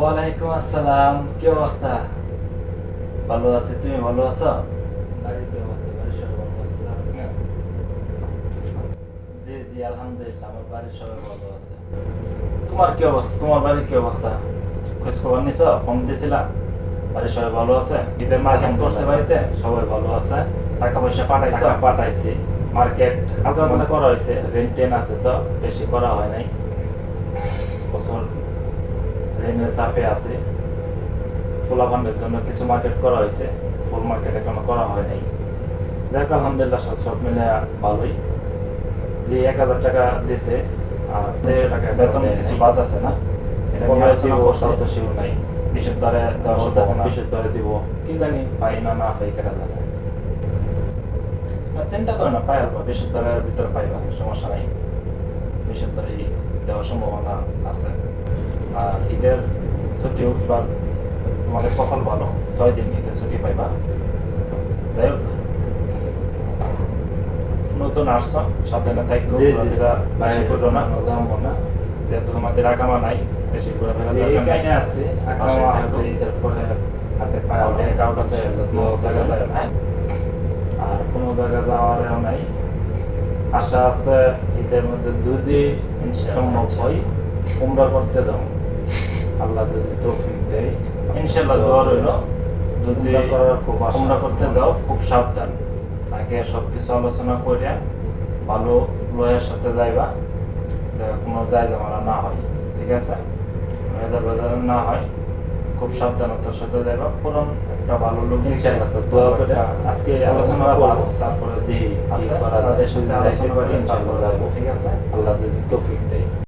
ওয়ালাইকুম আসসালাম কি অবস্থা? ভালো আছে তুমি ভালো আছো? জি জি আলহামদুলিল্লাহ আমার বাড়ির সবাই ভালো আছে। তোমার কি অবস্থা? তোমার বাড়ির কি অবস্থা? খোঁজ খবর নিছ? ফোন দিয়েছিলাম বাড়ির সবাই ভালো আছে? ঈদের মার্কেট করছে বাড়িতে? সবাই ভালো আছে। টাকা পয়সা পাঠাইছো? পাঠাইছি। মার্কেট হালকা করা হয়েছে। রেন্ট টেন আছে তো বেশি করা হয় নাই। বছর ঋণের চাপে আছে। ফুলাফান্ডের জন্য কিছু মার্কেট করা হয়েছে। ফুল মার্কেট এখনও করা হয় নাই। যাক আলহামদুলিল্লাহ সব মিলে ভালোই। যে এক হাজার টাকা দিছে আর দেড় টাকা বেতন কিছু বাদ আছে না? এটা নিয়ে আলোচনা করছে। তো শিও নাই বৃহস্পতিবারে দেওয়ার কথা আছে দিব। কি জানি? পাই না না পাই কেটা জানে না চিন্তা করো না পাই আসব বৃহস্পতিবারের ভিতরে পাইবা সমস্যা নাই। বৃহস্পতিবারই দেওয়ার সম্ভাবনা আছে। আর ঈদের ছুটিও এবার তোমাদের কপাল ভালো ছয় দিন ঈদের ছুটি পাইবা। যাই হোক নতুন আসছো সাবধানে থাকবে। বেশি করো না। যেহেতু তোমাদের আকামা নাই বেশি এখানে আছে, ঈদের পরে হাতে পায়ে কারোর কাছে জায়গা যায় না আর কোনো জায়গা যাওয়ারও নাই। আশা আছে ঈদের মধ্যে দুজি সম্ভব হয়। উমরা করতে দাও। আল্লাহ যদি তৌফিক দেয় ইনশাল্লাহ দোয়া রইল। করার খুব আশা করতে যাও খুব সাবধান। আগে সব কিছু আলোচনা করে ভালো লয়ের সাথে যাইবা কোনো যায় জামালা না হয় ঠিক আছে? ভেজাল না হয় খুব সাবধানতার সাথে যাইবা। পুরন একটা ভালো লোক ইনশাআল্লাহ স্যার, দোয়া দোয়া করে আজকে আলোচনা। বাস তারপরে দি আছে। তাদের সাথে যদি আলোচনা করি পারি, যাব। ঠিক আছে? আল্লাহ যদি তৌফিক